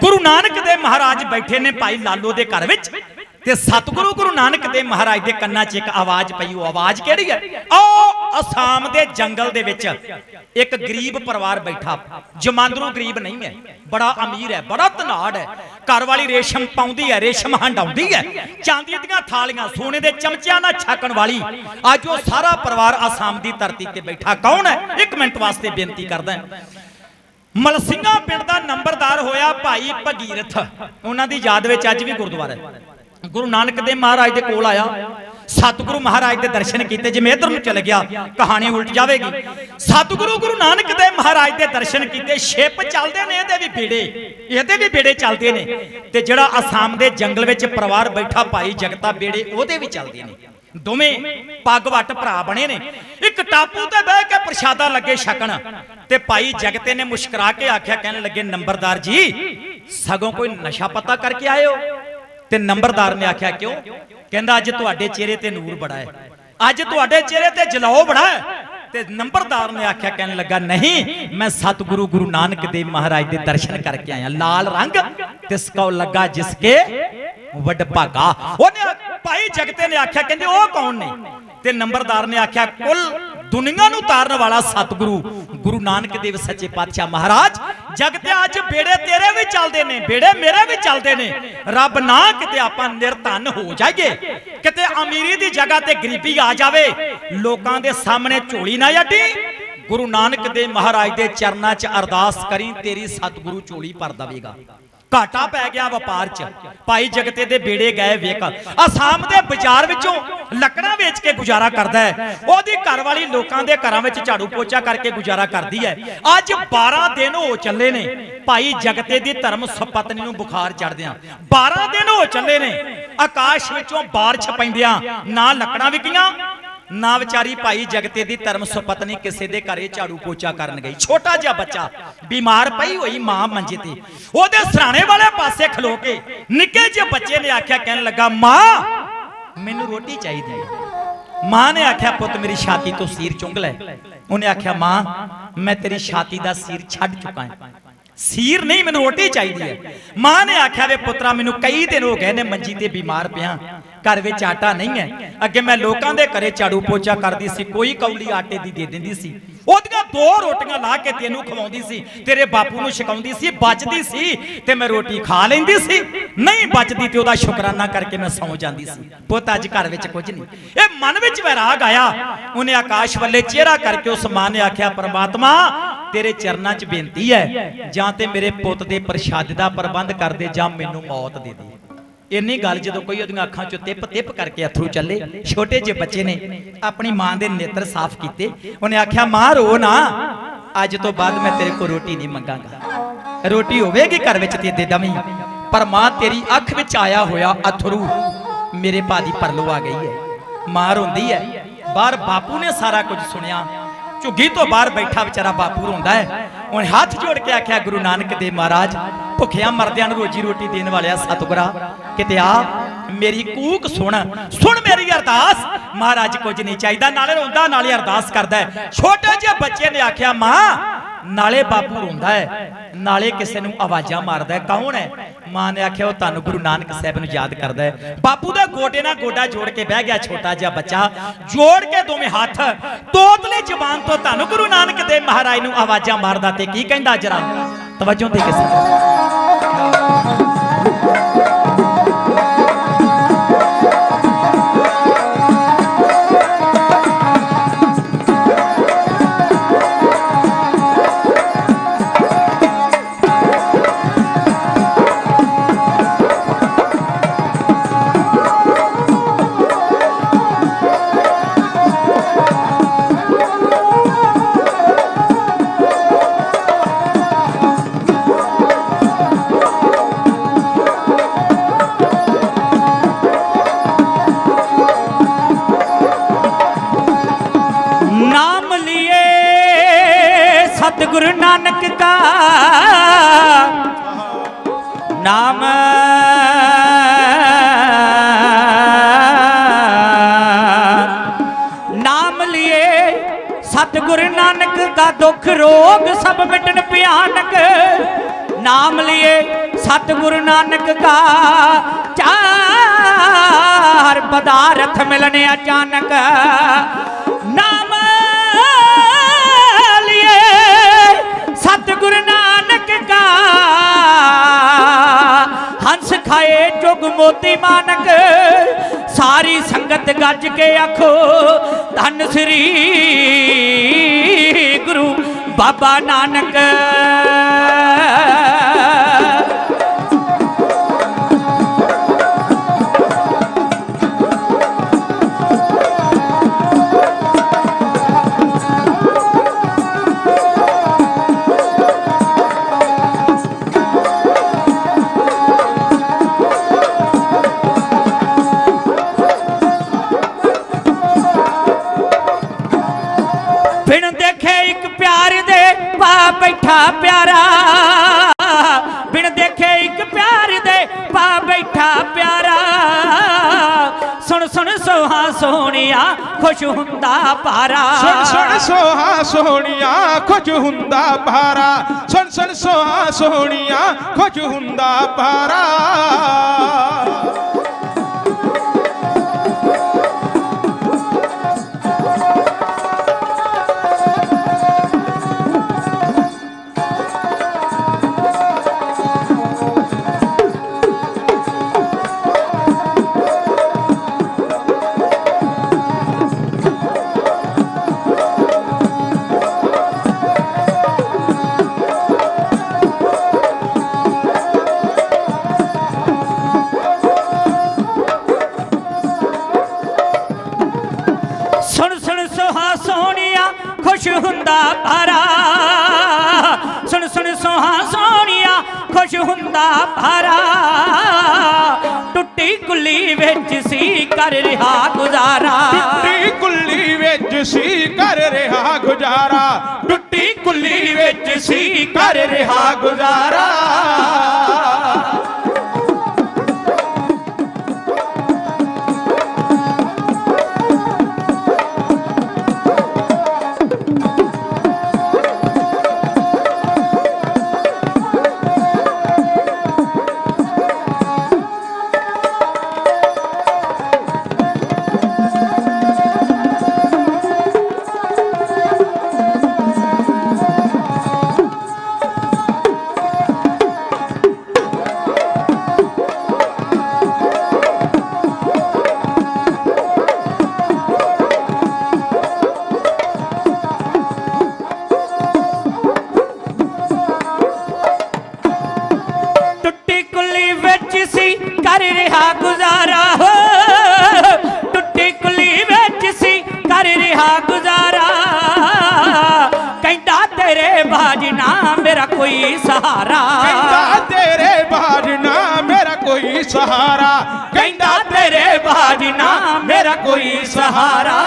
ਗੁਰੂ ਨਾਨਕ ਦੇ ਮਹਾਰਾਜ ਬੈਠੇ ਨੇ ਭਾਈ ਲਾਲੋ ਦੇ ਘਰ ਵਿੱਚ ਤੇ ਸਤਿਗੁਰੂ ਗੁਰੂ ਨਾਨਕ ਦੇ ਮਹਾਰਾਜ ਦੇ ਕੰਨਾਂ 'ਚ ਇੱਕ ਆਵਾਜ਼ ਪਈ, ਉਹ ਆਵਾਜ਼ ਕਿਹੜੀ ਹੈ? ਉਹ ਅਸਾਮ ਦੇ ਜੰਗਲ ਦੇ ਵਿੱਚ ਇੱਕ ਗਰੀਬ ਪਰਿਵਾਰ ਬੈਠਾ। ਜਮਾਂਦਰੂ ਗਰੀਬ ਨਹੀਂ ਹੈ, ਬੜਾ ਅਮੀਰ ਹੈ, ਬੜਾ ਤਨਾੜ ਹੈ। ਘਰ ਵਾਲੀ ਰੇਸ਼ਮ ਪਾਉਂਦੀ ਹੈ, ਰੇਸ਼ਮ ਹੰਡਾਉਂਦੀ ਹੈ। ਚਾਂਦੀ ਦੀਆਂ ਥਾਲੀਆਂ, ਸੋਨੇ ਦੇ ਚਮਚਿਆਂ ਨਾਲ ਛਾਕਣ ਵਾਲੀ। ਅੱਜ ਉਹ ਸਾਰਾ ਪਰਿਵਾਰ ਅਸਾਮ ਦੀ ਧਰਤੀ ਤੇ ਬੈਠਾ। ਕੌਣ ਹੈ? ਇੱਕ ਮਿੰਟ ਵਾਸਤੇ ਬੇਨਤੀ ਕਰਦਾ ਮਲਸਿੰਘਾ ਪਿੰਡ ਦਾ ਨੰਬਰਦਾਰ ਹੋਇਆ ਭਾਈ ਭਗੀਰਥ। ਉਹਨਾਂ ਦੀ ਯਾਦ ਵਿੱਚ ਅੱਜ ਵੀ ਗੁਰਦੁਆਰਾ ਹੈ। ਗੁਰੂ ਨਾਨਕ ਦੇਵ ਮਹਾਰਾਜ ਦੇ ਕੋਲ ਆਇਆ। ਸਤਿਗੁਰੂ ਮਹਾਰਾਜ ਦੇ ਦਰਸ਼ਨ ਕੀਤੇ, ਜਿਵੇਂ ਇਧਰ ਨੂੰ ਚਲ ਗਿਆ, ਕਹਾਣੀ ਉਲਟ ਜਾਵੇਗੀ। ਸਤਿਗੁਰੂ ਗੁਰੂ ਨਾਨਕ ਦੇਵ ਮਹਾਰਾਜ ਦੇ ਦਰਸ਼ਨ ਕੀਤੇ, ਛਿਪ ਚੱਲਦੇ ਨੇ ਇਹਦੇ ਵੀ ਬੇੜੇ। ਇਹਦੇ ਵੀ ਬੇੜੇ ਚੱਲਦੇ ਨੇ। ਤੇ ਜਿਹੜਾ ਅਸਾਮ ਦੇ ਜੰਗਲ ਵਿੱਚ ਪਰਿਵਾਰ ਬੈਠਾ ਭਾਈ ਜਗਤਾ ਬੇੜੇ, ਉਹਦੇ ਵੀ ਚੱਲਦੇ ਨੇ। ਦੋਵੇਂ ਪੱਗ ਵੱਟ ਭਰਾ ਬਣੇ ਨੇ। ਇੱਕ ਟਾਪੂ ਤੇ ਬਹਿ ਕੇ ਪ੍ਰਸ਼ਾਦਾ ਲੱਗੇ ਛਕਣ ਤੇ ਭਾਈ ਜਗਤੇ ਨੇ ਮੁਸਕਰਾ ਕੇ ਆਖਿਆ, ਕਹਿਣ ਲੱਗੇ, ਨੰਬਰਦਾਰ ਜੀ, ਸਗੋਂ ਕੋਈ ਨਸ਼ਾ ਪਤਾ ਕਰਕੇ ਆਏ ਤੇ ਨੰਬਰਦਾਰ ਨੇ ਆਖਿਆ, ਕਿਉਂ? ਕਹਿੰਦਾ, ਅੱਜ ਤੁਹਾਡੇ ਚਿਹਰੇ ਤੇ ਨੂਰ ਬੜਾ ਹੈ। ਅੱਜ ਤੁਹਾਡੇ ਚਿਹਰੇ ਤੇ ਜਲਾਓ ਬੜਾ ਹੈ। ਤੇ ਨੰਬਰਦਾਰ ਨੇ ਆਖਿਆ, ਕਹਿਣ ਲੱਗਾ, ਨਹੀਂ, ਮੈਂ ਸਤਿਗੁਰੂ ਗੁਰੂ ਨਾਨਕ ਦੇਵ ਮਹਾਰਾਜ ਦੇ ਦਰਸ਼ਨ ਕਰਕੇ ਆਇਆ। ਲਾਲ ਰੰਗ ਤਿਸ ਕੋ ਲੱਗਾ ਜਿਸ ਕੇ ਵੱਡ ਭਾਗਾ। ਉਹਨੇ ਭਾਈ ਜਗਤੇ ਨੇ ਆਖਿਆ, ਕਹਿੰਦੇ ਉਹ ਕੌਣ ਨੇ? ਤੇ ਨੰਬਰਦਾਰ ਨੇ ਆਖਿਆ, ਕੁੱਲ ਦੁਨੀਆ ਨੂੰ ਤਾਰਨ ਵਾਲਾ ਸਤਿਗੁਰੂ ਗੁਰੂ ਨਾਨਕ ਦੇਵ ਸੱਚੇ ਪਾਤਸ਼ਾਹ ਮਹਾਰਾਜ। ਜਗਤੇ ਅੱਜ ਬੇੜੇ ਤੇਰੇ ਵੀ ਚੱਲਦੇ ਨੇ, ਬੇੜੇ ਮੇਰੇ ਵੀ ਚੱਲਦੇ ਨੇ। ਰੱਬ ਨਾ ਕਿਤੇ ਆਪਾਂ ਨਿਰਧਨ ਹੋ ਜਾਈਏ। ਕਿਤੇ ਅਮੀਰੀ ਦੀ ਜਗ੍ਹਾ ਤੇ ਗਰੀਬੀ ਆ ਜਾਵੇ, ਲੋਕਾਂ ਦੇ ਸਾਹਮਣੇ ਝੋਲੀ ਨਾ ਅੱਡੀ। ਗੁਰੂ ਨਾਨਕ ਦੇ ਮਹਾਰਾਜ ਦੇ ਚਰਨਾਂ 'ਚ ਅਰਦਾਸ ਕਰੀ, ਤੇਰੀ ਸਤਿਗੁਰੂ ਝੋਲੀ ਭਰ ਦੇਵੇਗਾ। ਘਾਟਾ ਪੈ ਗਿਆ ਵਪਾਰ 'ਚ। ਭਾਈ ਜਗਤੇ ਦੇ ਬੇੜੇ ਗਏ ਵੇਖ ਅਸਾਮ ਦੇ ਬਾਜ਼ਾਰ ਵਿੱਚੋਂ ਲੱਕੜਾਂ ਵੇਚ ਕੇ ਗੁਜ਼ਾਰਾ ਕਰਦਾ ਹੈ। ਉਹਦੀ ਘਰ ਵਾਲੀ ਲੋਕਾਂ ਦੇ ਘਰਾਂ ਵਿੱਚ ਝਾੜੂ ਪੋਚਾ ਕਰਕੇ ਗੁਜ਼ਾਰਾ ਕਰਦੀ ਹੈ। ਅੱਜ 12 ਦਿਨ ਹੋ ਚੱਲੇ ਨੇ। ਭਾਈ ਜਗਤੇ ਦੀ ਧਰਮ ਸੁਪਤਨੀ ਨੂੰ ਬੁਖਾਰ ਚੜਦਿਆਂ 12 ਦਿਨ ਹੋ ਚੱਲੇ ਨੇ। ਆਕਾਸ਼ ਵਿੱਚੋਂ ਬਾਰਿਸ਼ ਪੈਂਦਿਆਂ ਨਾ ਲੱਕੜਾਂ ਵਿਕੀਆਂ ਨਾ ਵਿਚਾਰੀ ਭਾਈ ਜਗਤੇ ਦੀ ਧਰਮ ਸੁਪਤਨੀ ਕਿਸੇ ਦੇ ਘਰੇ ਝਾੜੂ ਪੋਚਾ ਕਰਨ ਗਈ। ਛੋਟਾ ਜਿਹਾ ਬੱਚਾ, ਬਿਮਾਰ ਪਈ ਹੋਈ ਮਾਂ ਮੰਜੇ ਤੇ। ਉਹਦੇ ਸਰਾਣੇ ਵਾਲੇ ਪਾਸੇ ਖਲੋ ਕੇ ਨਿੱਕੇ ਜਿਹੇ ਬੱਚੇ ਨੇ ਆਖਿਆ, ਕਹਿਣ ਲੱਗਾ, ਮਾਂ, ਮੈਨੂੰ ਰੋਟੀ ਚਾਹੀਦੀ ਹੈ। ਮਾਂ ਨੇ ਆਖਿਆ, ਪੁੱਤ, ਮੇਰੀ ਛਾਤੀ ਤੋਂ ਸੀਰ ਚੁੰਗ ਲੈ। ਉਹਨੇ ਆਖਿਆ, ਮਾਂ, ਮੈਂ ਤੇਰੀ ਛਾਤੀ ਦਾ ਸੀਰ ਛੱਡ ਚੁੱਕਾ ਹਾਂ। ਸੀਰ ਨਹੀਂ, ਮੈਨੂੰ ਰੋਟੀ ਚਾਹੀਦੀ ਹੈ। ਮਾਂ ਨੇ ਆਖਿਆ, ਵੇ ਪੁੱਤਰਾ, ਮੈਨੂੰ ਕਈ ਦਿਨ ਹੋ ਗਏ ਨੇ ਮੰਜੀ ਤੇ ਬਿਮਾਰ ਪਿਆ। ਘਰ ਵਿੱਚ ਆਟਾ ਨਹੀਂ ਹੈ। ਅੱਗੇ ਮੈਂ ਲੋਕਾਂ ਦੇ ਘਰੇ ਝਾੜੂ ਪੋਚਾ ਕਰਦੀ ਸੀ, ਕੋਈ ਕੌਲੀ ਆਟੇ ਦੀ ਦੇ ਦਿੰਦੀ ਸੀ। ਉਹਦੀਆਂ ਦੋ ਰੋਟੀਆਂ ਲਾ ਕੇ ਤੈਨੂੰ ਖਵਾਉਂਦੀ ਸੀ, ਤੇਰੇ ਬਾਪੂ ਨੂੰ ਛਕਾਉਂਦੀ ਸੀ ਬਚਦੀ ਸੀ ਤੇ ਮੈਂ ਰੋਟੀ ਖਾ ਲੈਂਦੀ ਸੀ। ਨਹੀਂ ਬਚਦੀ ਤੇ ਉਹਦਾ ਸ਼ੁਕਰਾਨਾ ਕਰਕੇ ਮੈਂ ਸੌਂ ਜਾਂਦੀ ਸੀ। ਪੁੱਤ, ਅੱਜ ਘਰ ਵਿੱਚ ਕੁਝ ਨਹੀਂ। ਇਹ ਮਨ ਵਿੱਚ ਵੈਰਾਗ ਆਇਆ। ਉਹਨੇ ਆਕਾਸ਼ ਵੱਲੇ ਚਿਹਰਾ ਕਰਕੇ ਉਸ ਮਾਂ ਨੇ ਆਖਿਆ, ਪ੍ਰਮਾਤਮਾ, ਤੇਰੇ ਚਰਨਾਂ 'ਚ ਬੇਨਤੀ ਹੈ, ਜਾਂ ਤੇ ਮੇਰੇ ਪੁੱਤ ਦੇ ਪ੍ਰਸ਼ਾਦ ਦਾ ਪ੍ਰਬੰਧ ਕਰ ਦੇ ਜਾਂ ਮੈਨੂੰ ਮੌਤ ਦੇ ਦੇ। ਇੰਨੀ ਗੱਲ ਜਦੋਂ ਕੋਈ ਉਹਦੀਆਂ ਅੱਖਾਂ 'ਚੋਂ ਟਿਪ ਟਿਪ ਕਰਕੇ ਅਥਰੂ ਚੱਲੇ, ਛੋਟੇ ਜਿਹੇ ਬੱਚੇ ਨੇ ਆਪਣੀ ਮਾਂ ਦੇ ਨੇਤਰ ਸਾਫ਼ ਕੀਤੇ, ਉਹਨੇ ਆਖਿਆ, ਮਾਂ, ਰੋ ਨਾ। ਅੱਜ ਤੋਂ ਬਾਅਦ ਮੈਂ ਤੇਰੇ ਕੋਲ ਰੋਟੀ ਨਹੀਂ ਮੰਗਾਂਗਾ। ਰੋਟੀ ਹੋਵੇਗੀ ਘਰ ਵਿੱਚ ਤੇ ਦੇ ਦਵੀਂ, ਪਰ ਮਾਂ ਤੇਰੀ ਅੱਖ ਵਿੱਚ ਆਇਆ ਹੋਇਆ ਅਥਰੂ ਮੇਰੇ ਭਾ ਪਰਲੋ ਆ ਗਈ ਹੈ। ਮਾਂ ਰੋਂਦੀ ਹੈ, ਬਾਹਰ ਬਾਪੂ ਨੇ ਸਾਰਾ ਕੁਝ ਸੁਣਿਆ। ਝੁੱਗੀ ਤੋਂ ਬਾਹਰ ਬੈਠਾ ਵਿਚਾਰਾ ਬਾਪੂ ਰੋਂਦਾ ਹੈ। ਉਹਨੇ ਹੱਥ ਜੋੜ ਕੇ ਆਖਿਆ, ਗੁਰੂ ਨਾਨਕ ਦੇਵ ਮਹਾਰਾਜ, ਭੁੱਖਿਆਂ ਮਰਦਿਆਂ ਨੂੰ ਰੋਜੀ ਰੋਟੀ ਦੇਣ ਵਾਲਿਆ ਸਤਿਗੁਰਾ, ਕਿਤੇ ਆ, ਮੇਰੀ ਕੂਕ ਸੁਣ ਸੁਣ ਮੇਰੀ ਅਰਦਾਸ। ਮਹਾਰਾਜ ਕੁਝ ਨਹੀਂ ਚਾਹੀਦਾ, ਨਾਲੇ ਰੋਂਦਾ, ਨਾਲੇ ਅਰਦਾਸ ਕਰਦਾ ਛੋਟੇ ਜਿਹੇ ਬੱਚੇ ਨੇ ਆਖਿਆ, ਮਾਂ ਨਾਲੇ ਬਾਪੂ ਰੋਂਦਾ ਹੈ, ਨਾਲੇ ਕਿਸੇ ਨੂੰ ਆਵਾਜ਼ਾਂ ਮਾਰਦਾ ਹੈ। ਕੌਣ ਹੈ? ਮਾਂ ਨੇ ਆਖਿਆ, ਉਹ ਤੁਹਾਨੂੰ ਗੁਰੂ ਨਾਨਕ ਸਾਹਿਬ ਨੂੰ ਯਾਦ ਕਰਦਾ ਹੈ। ਬਾਪੂ ਦਾ ਗੋਡੇ ਨਾਲ ਗੋਡਾ ਜੋੜ ਕੇ ਬਹਿ ਗਿਆ ਛੋਟਾ ਜਿਹਾ ਬੱਚਾ। ਜੋੜ ਕੇ ਦੋਵੇਂ ਹੱਥ, ਤੋਤਲੇ ਜ਼ਬਾਨ ਤੋਂ ਤੁਹਾਨੂੰ ਗੁਰੂ ਨਾਨਕ ਦੇਵ ਮਹਾਰਾਜ ਨੂੰ ਆਵਾਜ਼ਾਂ ਮਾਰਦਾ ਤੇ ਕੀ ਕਹਿੰਦਾ ਜਰਾ? ਤਵੱਜੋ ਦੇ ਕਿਸੇ ਨਾਮ ਨਾਮ ਲਿਏ ਸਤਗੁਰ ਨਾਨਕ ਦਾ ਦੁੱਖ ਰੋਗ ਸਭ ਮਿਟਣ ਭਿਆਨਕ। ਨਾਮ ਲਿਏ ਸਤਗੁਰ ਨਾਨਕ ਦਾ ਚਾਰ ਪਦਾਰਥ ਮਿਲਣੇ ਅਚਾਨਕ। ਮੋਤੀ ਮਾਨਕ ਸਾਰੀ ਸੰਗਤ ਗੱਜ ਕੇ ਆਖੋ ਧੰਨ ਸ੍ਰੀ ਗੁਰੂ ਬਾਬਾ ਨਾਨਕ। ਬੈਠਾ ਪਿਆਰਾ, ਬਿਨ ਦੇਖੇ ਇੱਕ ਪਿਆਰ ਦੇ ਪਾ ਬੈਠਾ ਪਿਆਰਾ। ਸੁਣ ਸੁਣ ਸੋਹਾ ਸੋਹਣਿਆ, ਖੁਸ਼ ਹੁੰਦਾ ਪਾਰਾ ਸੁਣ ਸੁਣ ਸੋਹਾ ਸੋਹਣੀਆਂ, ਖੁਸ਼ ਹੁੰਦਾ ਭਾਰਾ। ਸੁਣ ਸੁਣ ਸੋਹਾ ਸੋਹਣੀਆਂ, ਖੁਸ਼ ਹੁੰਦਾ ਭਾਰਾ। ਭਾਰਾ ਸੁਣ ਸੁਣ ਸੋਹਾ ਸੋਹਣਿਆ ਖੁਸ਼ ਹੁੰਦਾ ਭਾਰਾ ਟੁੱਟੀ ਕੁੱਲੀ ਵਿੱਚ ਸੀ ਕਰ ਰਿਹਾ ਗੁਜ਼ਾਰਾ। ਟੁੱਟੀ ਕੁੱਲੀ ਵਿੱਚ ਸੀ ਕਰ ਰਿਹਾ ਗੁਜ਼ਾਰਾ। ਟੁੱਟੀ ਕੁੱਲੀ ਵਿੱਚ ਸੀ ਕਰ ਰਿਹਾ ਗੁਜ਼ਾਰਾ। ਰਿਹਾ ਗੁਜ਼ਾਰਾ। ਹੋ ਟੁੱਟੀ ਕੁੱਲੀ ਵਿੱਚ ਸੀ ਕਰ ਰਿਹਾ ਗੁਜ਼ਾਰਾ। ਕਹਿੰਦਾ ਤੇਰੇ ਬਾਜ ਨਾ ਮੇਰਾ ਕੋਈ ਸਹਾਰਾ। ਕਹਿੰਦਾ ਤੇਰੇ ਬਾਜ ਨਾ ਮੇਰਾ ਕੋਈ ਸਹਾਰਾ। ਕਹਿੰਦਾ ਤੇਰੇ ਬਾਜ ਨਾ ਮੇਰਾ ਕੋਈ ਸਹਾਰਾ।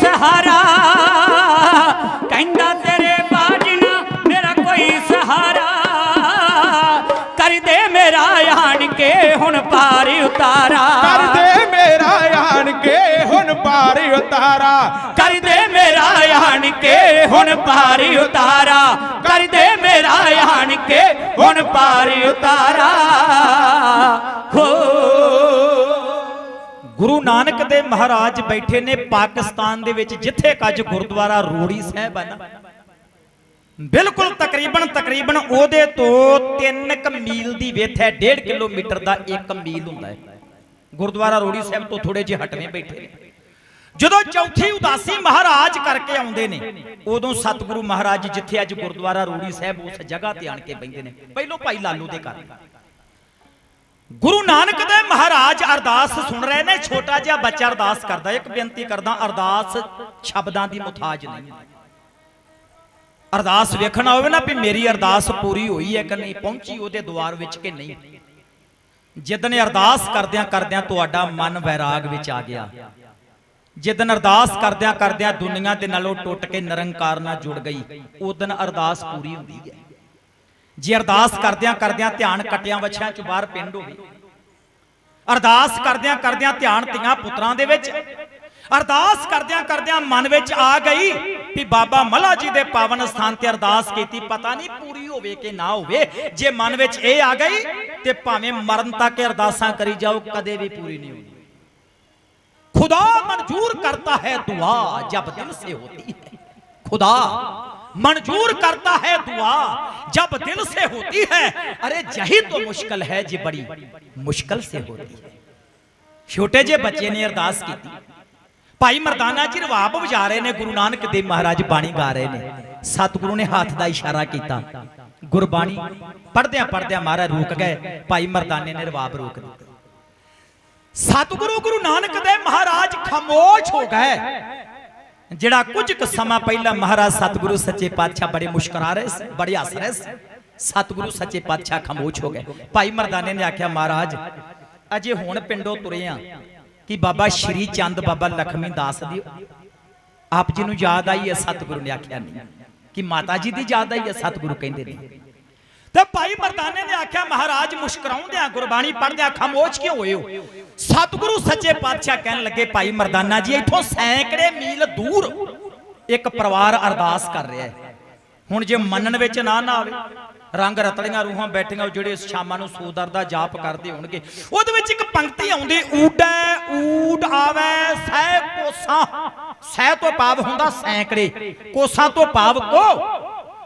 ਸਹਾਰਾ। ਕਹਿੰਦਾ ਤੇਰੇ ਬਾਜ ਨਾ ਮੇਰਾ ਕੋਈ ਸਹਾਰਾ। ਕਰ ਦੇ ਮੇਰਾ ਆਣ ਕੇ ਹੁਣ ਪਾਰ ਉਤਾਰਾ। ਕਰ ਦੇ ਮੇਰਾ ਆਣ ਕੇ ਹੁਣ ਪਾਰ ਉਤਾਰਾ। ਕਰ ਦੇ ਮੇਰਾ ਆਣ ਕੇ ਹੁਣ ਪਾਰ ਉਤਾਰਾ। ਕਰ ਦੇ ਮੇਰਾ ਆਣ ਕੇ ਹੁਣ ਪਾਰ ਉਤਾਰਾ। ਗੁਰੂ ਨਾਨਕ ਦੇ ਮਹਾਰਾਜ ਬੈਠੇ ਨੇ ਪਾਕਿਸਤਾਨ ਦੇ ਵਿੱਚ, ਜਿੱਥੇ ਕੱਜ ਗੁਰਦੁਆਰਾ ਰੂੜੀ ਸਾਹਿਬ ਹੈ ਨਾ। ਬਿਲਕੁਲ ਤਕਰੀਬਨ ਤਕਰੀਬਨ ਉਹਦੇ ਤੋਂ 3 ਕ ਮੀਲ ਦੀ ਵਿੱਥ ਹੈ 1.5 ਕਿਲੋਮੀਟਰ ਦਾ 1 ਮੀਲ ਹੁੰਦਾ ਹੈ। ਗੁਰਦੁਆਰਾ ਰੂੜੀ ਸਾਹਿਬ ਤੋਂ ਥੋੜੇ ਜਿਹੇ ਹਟਵੇਂ ਬੈਠੇ ਨੇ। ਜਦੋਂ ਚੌਥੀ ਉਦਾਸੀ ਮਹਾਰਾਜ ਕਰਕੇ ਆਉਂਦੇ ਨੇ, ਉਦੋਂ ਸਤਿਗੁਰੂ ਮਹਾਰਾਜ ਜਿੱਥੇ ਅੱਜ ਗੁਰਦੁਆਰਾ ਰੂੜੀ ਸਾਹਿਬ, ਉਸ ਜਗ੍ਹਾ ਤੇ ਆਣ ਕੇ ਬੈੰਦੇ ਨੇ। ਪਹਿਲੋਂ ਭਾਈ ਲਾਲੂ ਦੇ ਘਰ। ਗੁਰੂ ਨਾਨਕ ਦੇ ਮਹਾਰਾਜ ਅਰਦਾਸ ਸੁਣ ਰਹੇ ਨੇ, ਛੋਟਾ ਜਿਹਾ ਬੱਚਾ ਅਰਦਾਸ ਕਰਦਾ, ਇੱਕ ਬੇਨਤੀ ਕਰਦਾ, ਅਰਦਾਸ ਸ਼ਬਦਾਂ ਦੀ ਮੁਤਾਜ ਨਹੀਂ ਅਰਦਾਸ ਵੇਖਣਾ ਹੋਵੇ ਨਾ ਵੀ ਮੇਰੀ ਅਰਦਾਸ ਪੂਰੀ ਹੋਈ ਹੈ ਕਿ ਨਹੀਂ, ਪਹੁੰਚੀ ਉਹਦੇ ਦੁਆਰ ਵਿੱਚ ਕਿ ਨਹੀਂ। ਜਿੱਦਨ ਅਰਦਾਸ ਕਰਦਿਆਂ ਕਰਦਿਆਂ ਤੁਹਾਡਾ ਮਨ ਵੈਰਾਗ ਵਿੱਚ ਆ ਗਿਆ। ਜਿੱਦਨ ਅਰਦਾਸ ਕਰਦਿਆਂ ਕਰਦਿਆਂ ਦੁਨੀਆ ਦੇ ਨਾਲੋਂ ਟੁੱਟ ਕੇ ਨਿਰੰਕਾਰ ਨਾਲ ਜੁੜ ਗਈ ਉਦਨ ਅਰਦਾਸ ਪੂਰੀ ਹੁੰਦੀ ਹੈ। ਜੇ ਅਰਦਾਸ ਕਰਦਿਆਂ ਕਰਦਿਆਂ ਧਿਆਨ ਕਟਿਆਂ ਵਛਿਆਂ ਚ ਬਾਹਰ ਪਿੰਡ ਹੋਵੇ। ਅਰਦਾਸ ਕਰਦਿਆਂ ਕਰਦਿਆਂ ਧਿਆਨ ਧੀਆਂ ਪੁੱਤਰਾਂ ਦੇ ਵਿੱਚ। ਅਰਦਾਸ ਕਰਦਿਆਂ ਕਰਦਿਆਂ ਮਨ ਵਿੱਚ ਆ ਗਈ ਕਿ ਬਾਬਾ ਮਲਾ ਜੀ ਦੇ ਪਾਵਨ ਸਥਾਨ ਤੇ ਅਰਦਾਸ ਕੀਤੀ, ਪਤਾ ਨਹੀਂ ਪੂਰੀ ਹੋਵੇ ਕਿ ਨਾ ਹੋਵੇ। ਜੇ ਮਨ ਵਿੱਚ ਇਹ ਆ ਗਈ ਤੇ ਭਾਵੇਂ ਮਰਨ ਤੱਕ ਅਰਦਾਸਾਂ ਕਰੀ ਜਾਓ, ਕਦੇ ਵੀ ਪੂਰੀ ਨਹੀਂ ਹੋਣੀ। ਖੁਦਾ ਮਨਜ਼ੂਰ ਕਰਤਾ ਹੈ ਦੁਆ, ਜਬ ਦਿਲ ਸੇ ਹੋਤੀ ਹੈ। ਖੁਦਾ मंजूर करता है दुआ जब दिल से होती है अरे यही तो मुश्किल है जी बड़ी मुश्किल से होती है ਛੋਟੇ ਜਿਹੇ ਬੱਚੇ ਨੇ ਅਰਦਾਸ ਕੀਤੀ ਭਾਈ ਮਰਦਾਨਾ ਜੀ ਰਵਾਬ ਵਜਾ ਰਹੇ ਨੇ ਗੁਰੂ ਨਾਨਕ ਦੇਵ ਮਹਾਰਾਜ ਬਾਣੀ ਗਾ ਰਹੇ ਨੇ ਸਤਿਗੁਰੂ ਨੇ ਹੱਥ ਦਾ ਇਸ਼ਾਰਾ ਕੀਤਾ ਗੁਰਬਾਣੀ ਪੜਦਿਆਂ ਪੜਦਿਆਂ ਮਹਾਰਾਜ ਰੁਕ ਗਏ ਭਾਈ ਮਰਦਾਨੇ ਨੇ ਰਵਾਬ ਰੋਕ ਦਿੱਤਾ ਸਤਿਗੁਰੂ ਗੁਰੂ ਨਾਨਕ ਦੇਵ ਮਹਾਰਾਜ ਖਾਮੋਸ਼ ਹੋ ਗਏ ਜਿਹੜਾ ਕੁਝ ਕੁ ਸਮਾਂ ਪਹਿਲਾਂ ਮਹਾਰਾਜ ਸਤਿਗੁਰੂ ਸੱਚੇ ਪਾਤਸ਼ਾਹ ਬੜੇ ਮੁਸਕਰਾ ਰਹੇ ਸੀ, ਬੜੇ ਹੱਸ ਰਹੇ ਸੀ, ਸਤਿਗੁਰੂ ਸੱਚੇ ਪਾਤਸ਼ਾਹ ਖਾਮੋਸ਼ ਹੋ ਗਏ। ਭਾਈ ਮਰਦਾਨੇ ਨੇ ਆਖਿਆ, ਮਹਾਰਾਜ, ਅਜੇ ਹੁਣ ਪਿੰਡੋਂ ਤੁਰੇ ਆ ਕਿ ਬਾਬਾ ਸ਼੍ਰੀ ਚੰਦ ਬਾਬਾ ਲਖਮੀ ਦਾਸ ਦੀ ਆਪ ਜੀ ਨੂੰ ਯਾਦ ਆਈ ਹੈ? ਸਤਿਗੁਰੂ ਨੇ ਆਖਿਆ, ਨਹੀਂ, ਕਿ ਮਾਤਾ ਜੀ ਦੀ ਯਾਦ ਆਈ ਹੈ? ਸਤਿਗੁਰੂ ਕਹਿੰਦੇ ਨੇ। ਤੇ ਭਾਈ ਮਰਦਾਨੇ ਨੇ ਆਖਿਆ, ਮਹਾਰਾਜ, ਮੁਸਕਰਾਉਂਦਿਆਂ ਗੁਰਬਾਣੀ ਪੜ੍ਹਦਿਆਂ ਖਾਮੋਸ਼ ਕਿਉਂ ਹੋਏ ਹੋ? ਸਤਿਗੁਰੂ ਸੱਚੇ ਪਾਤਸ਼ਾਹ ਕਹਿਣ ਲੱਗੇ, ਭਾਈ ਮਰਦਾਨਾ ਜੀ, ਇੱਥੋਂ ਸੈਂਕੜੇ ਮੀਲ ਦੂਰ ਇੱਕ ਪਰਿਵਾਰ ਅਰਦਾਸ ਕਰ ਰਿਹਾ ਹੈ। ਹੁਣ ਜੇ ਮੰਨਣ ਵਿੱਚ ਨਾ ਨਾ ਆਵੇ, ਰੰਗ ਰਤਲੀਆਂ ਰੂਹਾਂ ਬੈਠੀਆਂ ਉਹ ਜਿਹੜੇ ਸ਼ਾਮਾਂ ਨੂੰ ਸੂਦਰ ਦਾ ਜਾਪ ਕਰਦੇ ਹੋਣਗੇ, ਉਹਦੇ ਵਿੱਚ ਇੱਕ ਪੰਕਤੀ ਆਉਂਦੀ ਊਡੈ ਊਡ ਆਵੇ, ਸਹਿ ਕੋਸਾਂ। ਸਹਿ ਤੋਂ ਪਾਵ ਹੁੰਦਾ ਸੈਂਕੜੇ, ਕੋਸਾਂ ਤੋਂ ਪਾਵ ਕੋ।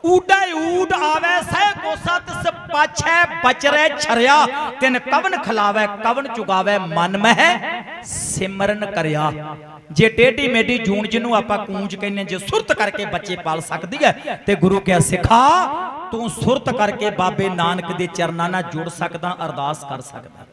ਊਡਾ ਊਡ ਆਵੇ, ਸਹਿ ਕੋਸਾ ਤਿਸ ਪਾਛੈ ਬਚਰੇ ਛਰਿਆ, ਤਿਨ ਕਵਨ ਖਲਾਵੇ, ਕਵਨ ਚੁਗਾਵੇ, ਮਨ ਮਹਿ ਸਿਮਰਨ ਕਰਿਆ। ਜੇ ਟੇਢੀ ਮੇਢੀ ਜੂਣ ਜਿਹਨੂੰ ਆਪਾਂ ਕੂੰਜ ਕਹਿੰਨੇ ਜੇ ਸੁਰਤ ਕਰਕੇ ਬੱਚੇ ਪਾਲ ਸਕਦੀ ਹੈ, ਤੇ ਗੁਰੂ ਕਿਹਾ, ਸਿਖਾ, ਤੂੰ ਸੁਰਤ ਕਰਕੇ ਬਾਬੇ ਨਾਨਕ ਦੇ ਚਰਨਾਂ ਨਾਲ ਜੁੜ ਸਕਦਾ, ਅਰਦਾਸ ਕਰ ਸਕਦਾ।